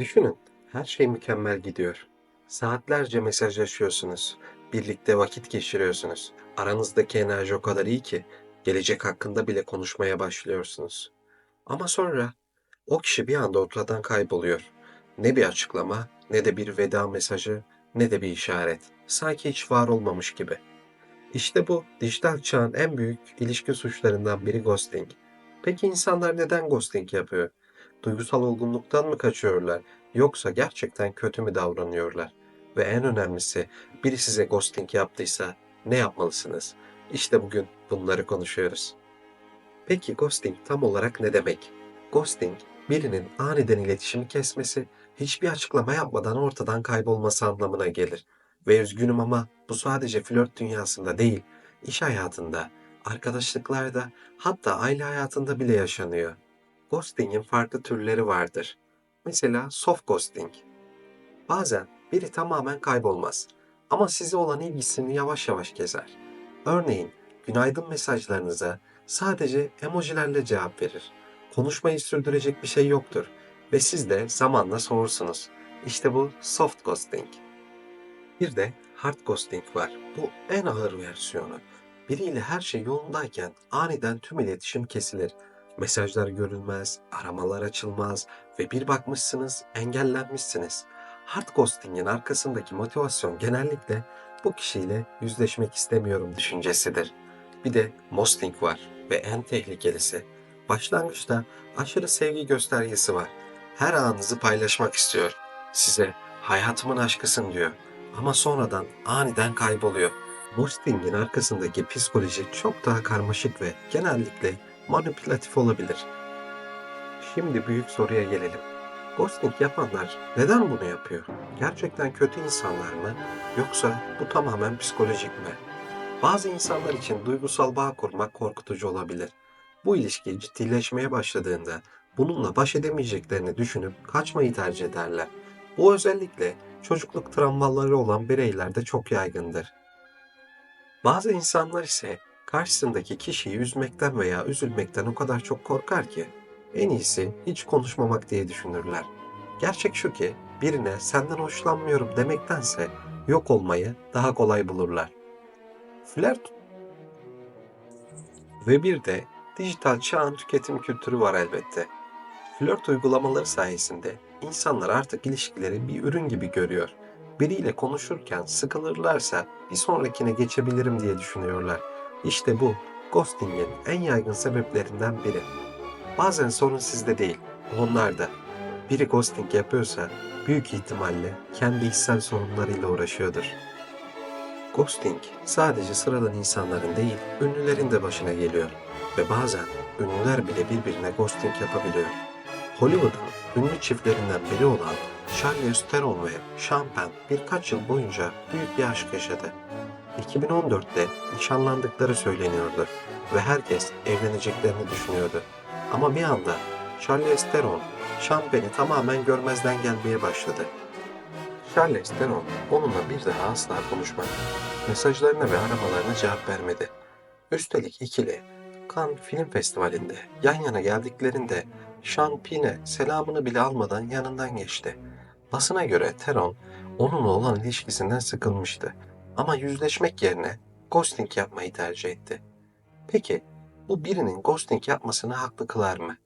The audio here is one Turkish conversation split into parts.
Düşünün, her şey mükemmel gidiyor. Saatlerce mesajlaşıyorsunuz. Birlikte vakit geçiriyorsunuz. Aranızdaki enerji o kadar iyi ki gelecek hakkında bile konuşmaya başlıyorsunuz. Ama sonra o kişi bir anda ortadan kayboluyor. Ne bir açıklama, ne de bir veda mesajı, ne de bir işaret. Sanki hiç var olmamış gibi. İşte bu dijital çağın en büyük ilişki suçlarından biri ghosting. Peki insanlar neden ghosting yapıyor? Duygusal olgunluktan mı kaçıyorlar yoksa gerçekten kötü mü davranıyorlar? Ve en önemlisi biri size ghosting yaptıysa ne yapmalısınız? İşte bugün bunları konuşuyoruz. Peki ghosting tam olarak ne demek? Ghosting, birinin aniden iletişimi kesmesi, hiçbir açıklama yapmadan ortadan kaybolması anlamına gelir. Ve üzgünüm ama bu sadece flört dünyasında değil, iş hayatında, arkadaşlıklarda, hatta aile hayatında bile yaşanıyor. Ghosting'in farklı türleri vardır. Mesela soft ghosting. Bazen biri tamamen kaybolmaz ama size olan ilgisini yavaş yavaş keser. Örneğin günaydın mesajlarınıza sadece emojilerle cevap verir. Konuşmayı sürdürecek bir şey yoktur ve siz de zamanla soğursunuz. İşte bu soft ghosting. Bir de hard ghosting var. Bu en ağır versiyonu. Biriyle her şey yolundayken aniden tüm iletişim kesilir. Mesajlar görülmez, aramalar açılmaz ve bir bakmışsınız engellenmişsiniz. Hard ghosting'in arkasındaki motivasyon genellikle bu kişiyle yüzleşmek istemiyorum düşüncesidir. Bir de mosting var ve en tehlikelisi. Başlangıçta aşırı sevgi göstergesi var. Her anınızı paylaşmak istiyor. Size hayatımın aşkısın diyor. Ama sonradan aniden kayboluyor. Ghosting'in arkasındaki psikoloji çok daha karmaşık ve genellikle manipülatif olabilir. Şimdi büyük soruya gelelim. Ghosting yapanlar neden bunu yapıyor? Gerçekten kötü insanlar mı? Yoksa bu tamamen psikolojik mi? Bazı insanlar için duygusal bağ kurmak korkutucu olabilir. Bu ilişki ciddileşmeye başladığında bununla baş edemeyeceklerini düşünüp kaçmayı tercih ederler. Bu özellikle çocukluk travmaları olan bireylerde çok yaygındır. Bazı insanlar ise karşısındaki kişiyi üzmekten veya üzülmekten o kadar çok korkar ki en iyisi hiç konuşmamak diye düşünürler. Gerçek şu ki birine senden hoşlanmıyorum demektense yok olmayı daha kolay bulurlar. Flört ve bir de dijital çağın tüketim kültürü var elbette. Flört uygulamaları sayesinde insanlar artık ilişkileri bir ürün gibi görüyor. Biriyle konuşurken sıkılırlarsa bir sonrakine geçebilirim diye düşünüyorlar. İşte bu ghosting'in en yaygın sebeplerinden biri. Bazen sorun sizde değil, onlarda. Biri ghosting yapıyorsa büyük ihtimalle kendi içsel sorunlarıyla uğraşıyordur. Ghosting sadece sıradan insanların değil, ünlülerin de başına geliyor. Ve bazen ünlüler bile birbirine ghosting yapabiliyor. Hollywood'un ünlü çiftlerinden biri olan Charlize Theron ve Sean Penn birkaç yıl boyunca büyük bir aşk yaşadı. 2014'te nişanlandıkları söyleniyordu ve herkes evleneceklerini düşünüyordu. Ama bir anda Charlize Theron, Sean Penn'i tamamen görmezden gelmeye başladı. Charlize Theron onunla bir daha asla konuşmadı. Mesajlarına ve aramalarına cevap vermedi. Üstelik ikili Cannes Film Festivali'nde yan yana geldiklerinde Penn'e selamını bile almadan yanından geçti. Basına göre Theron onunla olan ilişkisinden sıkılmıştı ama yüzleşmek yerine ghosting yapmayı tercih etti. Peki bu birinin ghosting yapmasını haklı kılar mı?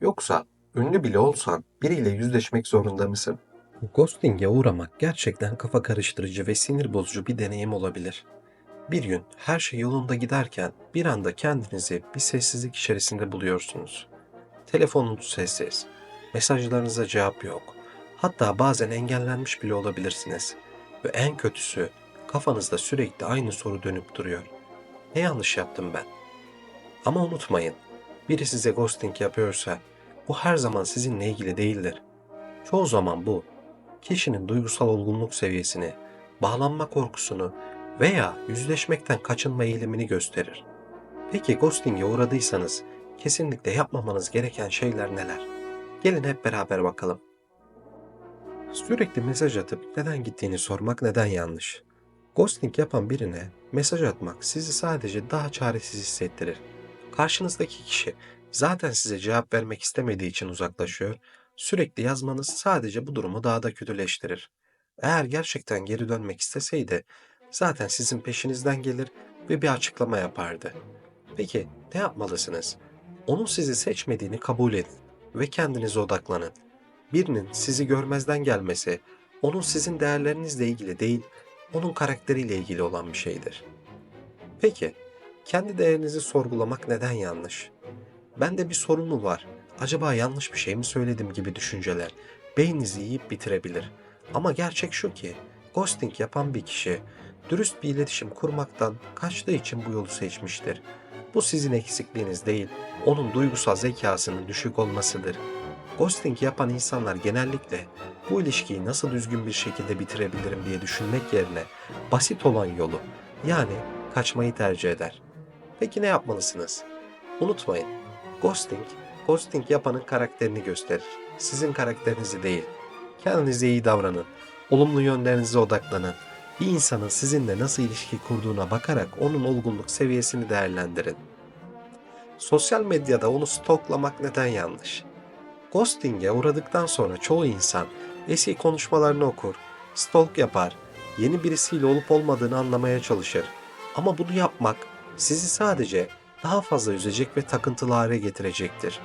Yoksa ünlü bile olsan biriyle yüzleşmek zorunda mısın? Ghosting'e uğramak gerçekten kafa karıştırıcı ve sinir bozucu bir deneyim olabilir. Bir gün her şey yolunda giderken bir anda kendinizi bir sessizlik içerisinde buluyorsunuz. Telefonunuz sessiz, mesajlarınıza cevap yok. Hatta bazen engellenmiş bile olabilirsiniz. Ve en kötüsü kafanızda sürekli aynı soru dönüp duruyor. Ne yanlış yaptım ben? Ama unutmayın, biri size ghosting yapıyorsa bu her zaman sizinle ilgili değildir. Çoğu zaman bu kişinin duygusal olgunluk seviyesini, bağlanma korkusunu veya yüzleşmekten kaçınma eğilimini gösterir. Peki ghosting'e uğradıysanız kesinlikle yapmamanız gereken şeyler neler? Gelin hep beraber bakalım. Sürekli mesaj atıp neden gittiğini sormak neden yanlış? Ghosting yapan birine mesaj atmak sizi sadece daha çaresiz hissettirir. Karşınızdaki kişi zaten size cevap vermek istemediği için uzaklaşıyor. Sürekli yazmanız sadece bu durumu daha da kötüleştirir. Eğer gerçekten geri dönmek isteseydi, zaten sizin peşinizden gelir ve bir açıklama yapardı. Peki ne yapmalısınız? Onun sizi seçmediğini kabul edin ve kendinize odaklanın. Birinin sizi görmezden gelmesi, onun sizin değerlerinizle ilgili değil, onun karakteriyle ilgili olan bir şeydir. Peki, kendi değerinizi sorgulamak neden yanlış? Bende bir sorun mu var? Acaba yanlış bir şey mi söyledim gibi düşünceler beyninizi yiyip bitirebilir. Ama gerçek şu ki, ghosting yapan bir kişi dürüst bir iletişim kurmaktan kaçtığı için bu yolu seçmiştir. Bu sizin eksikliğiniz değil, onun duygusal zekasının düşük olmasıdır. Ghosting yapan insanlar genellikle bu ilişkiyi nasıl düzgün bir şekilde bitirebilirim diye düşünmek yerine basit olan yolu yani kaçmayı tercih eder. Peki ne yapmalısınız? Unutmayın, ghosting, ghosting yapanın karakterini gösterir. Sizin karakterinizi değil. Kendinize iyi davranın. Olumlu yönlerinize odaklanın. Bir insanın sizinle nasıl ilişki kurduğuna bakarak onun olgunluk seviyesini değerlendirin. Sosyal medyada onu stalklamak neden yanlış? Ghosting'e uğradıktan sonra çoğu insan eski konuşmalarını okur, stalk yapar, yeni birisiyle olup olmadığını anlamaya çalışır. Ama bunu yapmak sizi sadece daha fazla üzecek ve takıntılı hale getirecektir.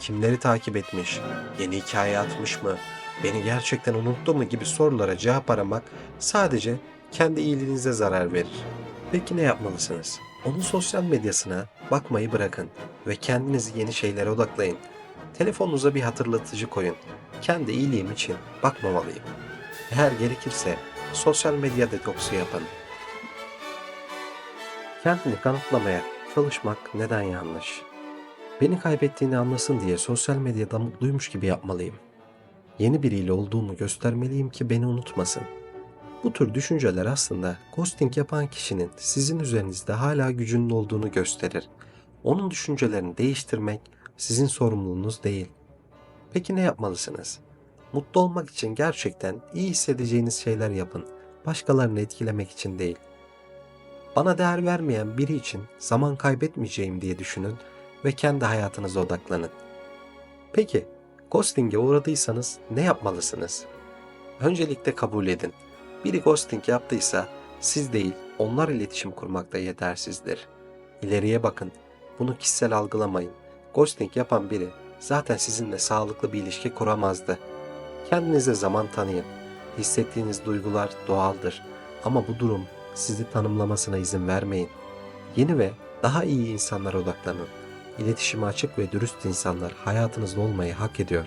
Kimleri takip etmiş, yeni hikaye atmış mı, beni gerçekten unuttu mu gibi sorulara cevap aramak sadece kendi iyiliğinize zarar verir. Peki ne yapmalısınız? Onun sosyal medyasına bakmayı bırakın ve kendinizi yeni şeylere odaklayın. Telefonunuza bir hatırlatıcı koyun. Kendi iyiliğim için bakmamalıyım. Eğer gerekirse sosyal medya detoksu yapın. Kendini kanıtlamaya çalışmak neden yanlış? Beni kaybettiğini anlasın diye sosyal medyada mutluymuş gibi yapmalıyım. Yeni biriyle olduğumu göstermeliyim ki beni unutmasın. Bu tür düşünceler aslında ghosting yapan kişinin sizin üzerinizde hala gücünün olduğunu gösterir. Onun düşüncelerini değiştirmek sizin sorumluluğunuz değil. Peki ne yapmalısınız? Mutlu olmak için gerçekten iyi hissedeceğiniz şeyler yapın. Başkalarını etkilemek için değil. Bana değer vermeyen biri için zaman kaybetmeyeceğim diye düşünün ve kendi hayatınıza odaklanın. Peki, ghosting'e uğradıysanız ne yapmalısınız? Öncelikle kabul edin. Biri ghosting yaptıysa siz değil onlar iletişim kurmakta yetersizdir. İleriye bakın. Bunu kişisel algılamayın. Ghosting yapan biri zaten sizinle sağlıklı bir ilişki kuramazdı. Kendinize zaman tanıyın. Hissettiğiniz duygular doğaldır. Ama bu durum sizi tanımlamasına izin vermeyin. Yeni ve daha iyi insanlara odaklanın. İletişime açık ve dürüst insanlar hayatınızda olmayı hak ediyor.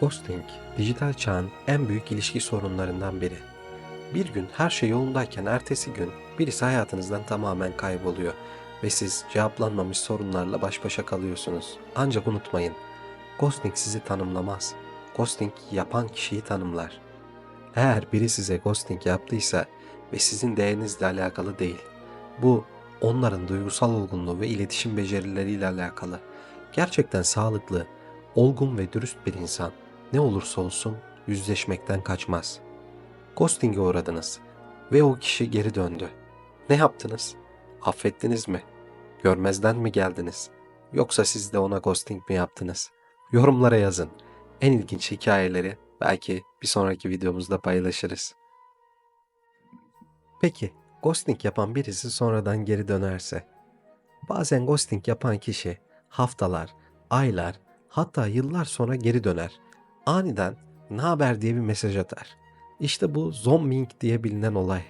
Ghosting, dijital çağın en büyük ilişki sorunlarından biri. Bir gün her şey yolundayken ertesi gün birisi hayatınızdan tamamen kayboluyor ve siz cevaplanmamış sorunlarla baş başa kalıyorsunuz. Ancak unutmayın, ghosting sizi tanımlamaz. Ghosting yapan kişiyi tanımlar. Eğer biri size ghosting yaptıysa ve sizin değerinizle alakalı değil. Bu onların duygusal olgunluğu ve iletişim becerileriyle alakalı. Gerçekten sağlıklı, olgun ve dürüst bir insan ne olursa olsun yüzleşmekten kaçmaz. Ghosting'e uğradınız ve o kişi geri döndü. Ne yaptınız? Affettiniz mi? Görmezden mi geldiniz? Yoksa siz de ona ghosting mi yaptınız? Yorumlara yazın. En ilginç hikayeleri belki bir sonraki videomuzda paylaşırız. Peki, ghosting yapan birisi sonradan geri dönerse? Bazen ghosting yapan kişi haftalar, aylar, hatta yıllar sonra geri döner. Aniden ne haber diye bir mesaj atar. İşte bu zombing diye bilinen olay.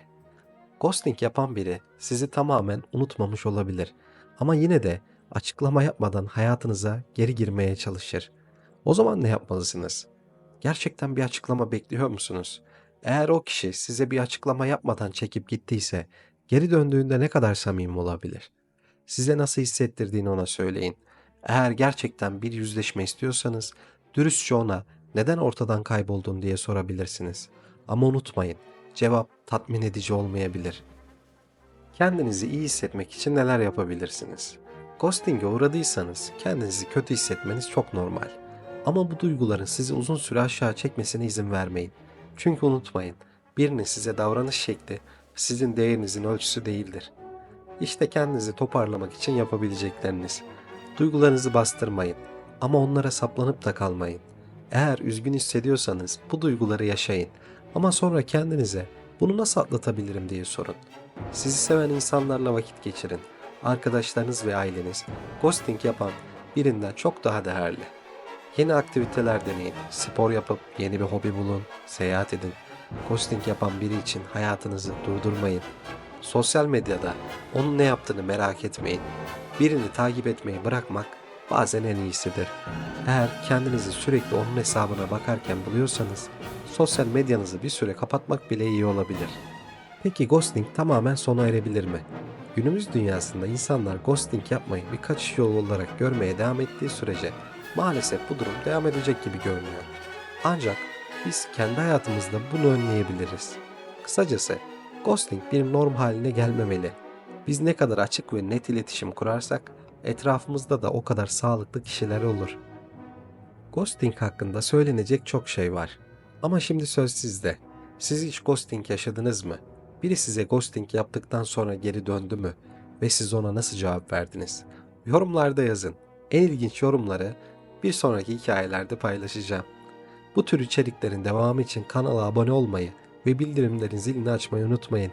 Ghosting yapan biri sizi tamamen unutmamış olabilir ama yine de açıklama yapmadan hayatınıza geri girmeye çalışır. O zaman ne yapmalısınız? Gerçekten bir açıklama bekliyor musunuz? Eğer o kişi size bir açıklama yapmadan çekip gittiyse geri döndüğünde ne kadar samimi olabilir? Size nasıl hissettirdiğini ona söyleyin. Eğer gerçekten bir yüzleşme istiyorsanız dürüstçe ona neden ortadan kayboldun diye sorabilirsiniz. Ama unutmayın, cevap tatmin edici olmayabilir. Kendinizi iyi hissetmek için neler yapabilirsiniz? Ghosting'e uğradıysanız kendinizi kötü hissetmeniz çok normal. Ama bu duyguların sizi uzun süre aşağı çekmesine izin vermeyin. Çünkü unutmayın, birinin size davranış şekli sizin değerinizin ölçüsü değildir. İşte kendinizi toparlamak için yapabilecekleriniz. Duygularınızı bastırmayın ama onlara saplanıp da kalmayın. Eğer üzgün hissediyorsanız bu duyguları yaşayın ama sonra kendinize bunu nasıl atlatabilirim diye sorun. Sizi seven insanlarla vakit geçirin. Arkadaşlarınız ve aileniz ghosting yapan birinden çok daha değerli. Yeni aktiviteler deneyin. Spor yapıp yeni bir hobi bulun. Seyahat edin. Ghosting yapan biri için hayatınızı durdurmayın. Sosyal medyada onun ne yaptığını merak etmeyin. Birini takip etmeyi bırakmak bazen en iyisidir. Eğer kendinizi sürekli onun hesabına bakarken buluyorsanız sosyal medyanızı bir süre kapatmak bile iyi olabilir. Peki ghosting tamamen sona erebilir mi? Günümüz dünyasında insanlar ghosting yapmayı bir kaçış yolu olarak görmeye devam ettiği sürece maalesef bu durum devam edecek gibi görünüyor. Ancak biz kendi hayatımızda bunu önleyebiliriz. Kısacası ghosting bir norm haline gelmemeli. Biz ne kadar açık ve net iletişim kurarsak etrafımızda da o kadar sağlıklı kişiler olur. Ghosting hakkında söylenecek çok şey var. Ama şimdi söz sizde. Siz hiç ghosting yaşadınız mı? Biri size ghosting yaptıktan sonra geri döndü mü? Ve siz ona nasıl cevap verdiniz? Yorumlarda yazın. En ilginç yorumları bir sonraki hikayelerde paylaşacağım. Bu tür içeriklerin devamı için kanala abone olmayı ve bildirimlerin zilini açmayı unutmayın.